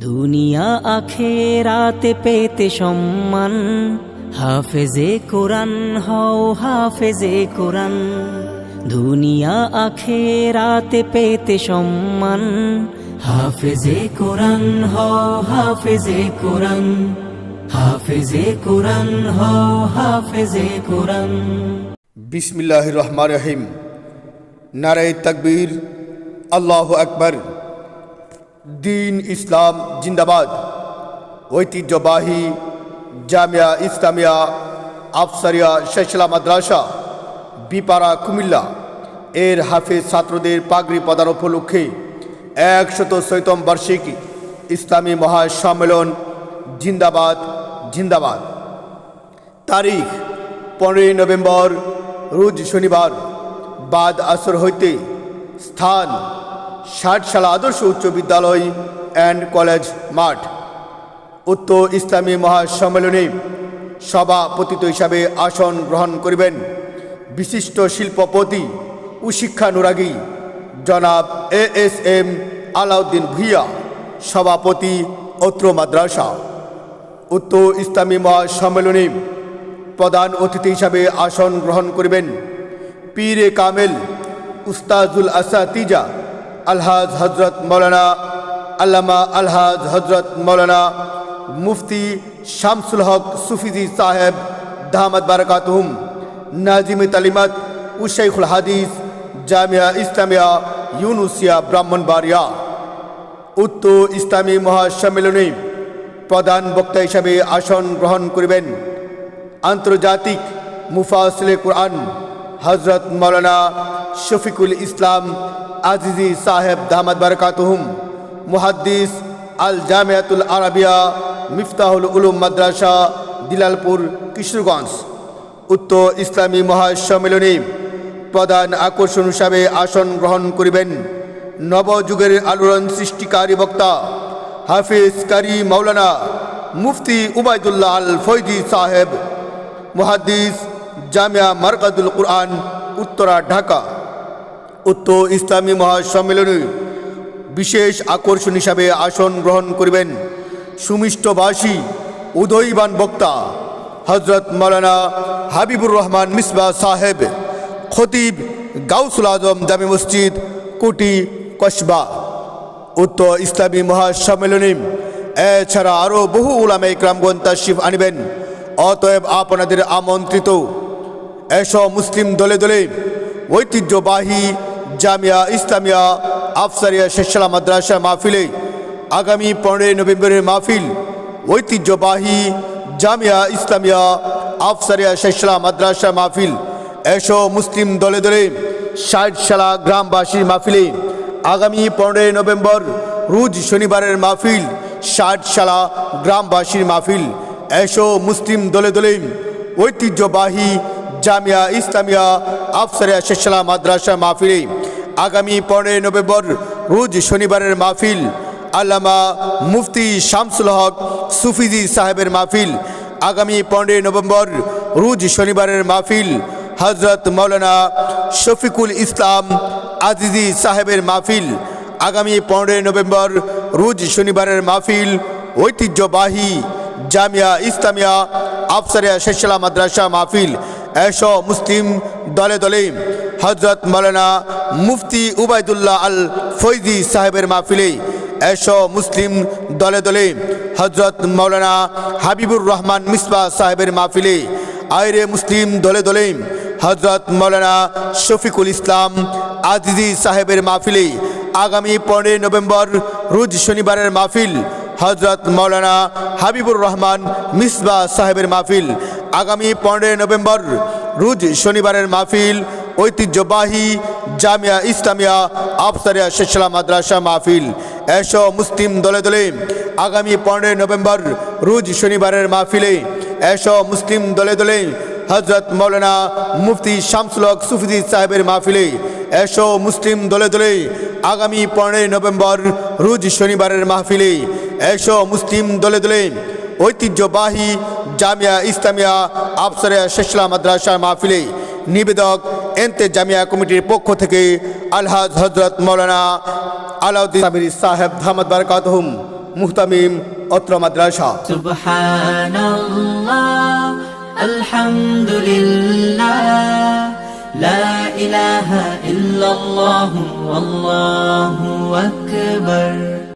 দুনিয়া আখেরাতে পেতে সম্মান। হাফেজে কোরআন, হও হাফেজে কোরআন। দুনিয়া আখেরাতে পেতে সম্মান। হাফেজে কোরআন, হও হাফেজে কোরআন। হাফেজে কোরআন, হও হাফেজে কোরআন। বিসমিল্লাহ রহমান রহিম। নারায় তকবীর, আল্লাহ আকবর। দিন ইসলাম জিন্দাবাদ। ঐতিহ্যবাহী জামিয়া ইসলামিয়া আফসারিয়া শেষলা মাদ্রাসা, বিপাড়া কুমিল্লা, এর হাফেজ ছাত্রদের পাগড়ি প্রদান উপলক্ষে একশত সৈতম বার্ষিকী ইসলামী মহাসম্মেলন জিন্দাবাদ জিন্দাবাদ। তারিখ পনেরোই নভেম্বর, রোজ শনিবার, বাদ আসর হইতে স্থান ষাটশালা আদর্শ উচ্চ বিদ্যালয় অ্যান্ড কলেজ মাঠ। উত্তর ইসলামী মহাসম্মেলনে সভাপতিত্ব হিসাবে আসন গ্রহণ করিবেন বিশিষ্ট শিল্পপতি ও শিক্ষানুরাগী জনাব A S M Alauddin Bhuiyan, সভাপতি অত্র মাদ্রাসা। উত্তর ইসলামী মহাসম্মেলনে প্রধান অতিথি হিসাবে আসন গ্রহণ করিবেন পীরে কামেল উস্তাজুল আসাতিজা আলহাজ হজরত মৌলানা, আল্লামা আলহাজ হজরত মৌলানা মুফতি শামসুল হক সুফিজি সাহেব দাহমদ বারকাতহুম, নাজিম তালিমাত উশাইখুল হাদিস জামিয়া ইসলামিয়া ইউনুসিয়া ব্রাহ্মণবাড়িয়া। উত্তর ইসলামী মহাসম্মেলনে প্রধান বক্তা হিসাবে আসন গ্রহণ করিবেন আন্তর্জাতিক মুফাসলে কোরআন হজরত মৌলানা শফিকুল ইসলাম আজিজি সাহেব দামাদ বারকাতহুম, মুহাদ্দিস আল জামিয়াতুল আরাবিয়া মিফতাহুল উলুম মাদ্রাসা, দিলালপুর, কিশোরগঞ্জ। উত্তর ইসলামী মহাসম্মেলনে প্রধান আকর্ষণ হিসাবে আসন গ্রহণ করিবেন নবযুগের আলোড়ন সৃষ্টিকারী বক্তা হাফিজ কারি মাওলানা মুফতি উবায়দুল্লাহ আল ফৈজি সাহেব, মুহাদ্দিস জামিয়া মারকাদুল কুরআন, উত্তরা, ঢাকা। উত্তর ইসলামী মহাসম্মেলনে বিশেষ আকর্ষণ হিসাবে আসন গ্রহণ করিবেন সুমিষ্টভাষী উদয়বান বক্তা হজরত মৌলানা হাবিবুর রহমান মিসবা সাহেব, খতিব গাউসুল আজম জামি মসজিদ, কুটি কসবা। উত্তর ইসলামী মহাসম্মেলনে এছাড়া আরও বহু উলামে ইকরামগণ তাশিফ আনিবেন। অতএব আপনাদের আমন্ত্রিত। এসব মুসলিম দলে দলে ঐতিহ্যবাহী জামিয়া, ইসলামিয়া, আফসারিয়া শেষলা মাদ্রাসা, মাহফিলে আগামী পনেরোই নভেম্বরের মাহফিল, ঐতিহ্যবাহী জামিয়া, ইসলামিয়া, আফসারিয়া শেষলা মাদ্রাসা মাহফিল। এসব মুসলিম দলে দলে ষাট সালা গ্রামবাসীর মাহফিলে আগামী পনেরোই নভেম্বর, রোজ শনিবারের মাহফিল ষাট সালা গ্রামবাসীর মাহফিল। এসো মুসলিম দলে দলে ঐতিহ্যবাহী জামিয়া, ইসলামিয়া, আফসারিয়া শেষলা মাদ্রাসা মাহফিলে আগামী পনেরোই নভেম্বর, রোজ শনিবারের মাহফিল, আল্লামা মুফতি শামসুল হক সুফিজি সাহেবের মাহফিল। আগামী পনেরোই নভেম্বর, রোজ শনিবারের মাহফিল হজরত মৌলানা শফিকুল ইসলাম আজিজি সাহেবের মাহফিল। আগামী পনেরোই নভেম্বর, রোজ শনিবারের মাহফিল, ঐতিহ্যবাহী জামিয়া ইসলামিয়া আফসারিয়া শেষলা মাদ্রাসা মাহফিল। এসব মুসলিম দলে দলে। হজরত মৌলানা মুফতি উবায়দুল্লাহ আল ফৈজি সাহেবের মাহফিলে এসব মুসলিম দলে দলে হজরত মৌলানা হাবিবুর রহমান মিসবা সাহেবের মাহফিলে আয়রে মুসলিম দলে দলে হজরত মৌলানা শফিকুল ইসলাম আজিজি সাহেবের মাহফিলে আগামী পনেরোই নভেম্বর রোজ শনিবারের মাহফিল হজরত মৌলানা হাবিবুর রহমান মিসবা সাহেবের মাহফিল আগামী পনেরোই নভেম্বর রোজ শনিবারের মাহফিল ঐতিহ্যবাহী জামিয়া ইসলামিয়া আফসারিয়া শেষলা মাদ্রাসা মাহফিল। এসব মুসলিম দলে দলে আগামী পনেরোই নভেম্বর, রোজ শনিবারের মাহফিলে এসব মুসলিম দলে দলে হজরত মৌলানা মুফতি শামসুলক সুফিদি সাহেবের মাহফিলে এসো মুসলিম দলে দলে আগামী পনেরোই নভেম্বর, রোজ শনিবারের মাহফিলে এসো মুসলিম দলে দলে ঐতিহ্যবাহী জামিয়া ইসলামিয়া আফসারিয়া শেষলা মাদ্রাসা মাহফিলে নিবেদক এনতে জামিয়া কমিটির পক্ষ থেকে আলহাজ হজরত মৌলানা আলাউদ্দিন আমির সাহেব ধামদ বারকাতহুম মুহতামিম অত্র মাদ্রাসা سبحان الله الحمد لله لا إله إلا الله والله أكبر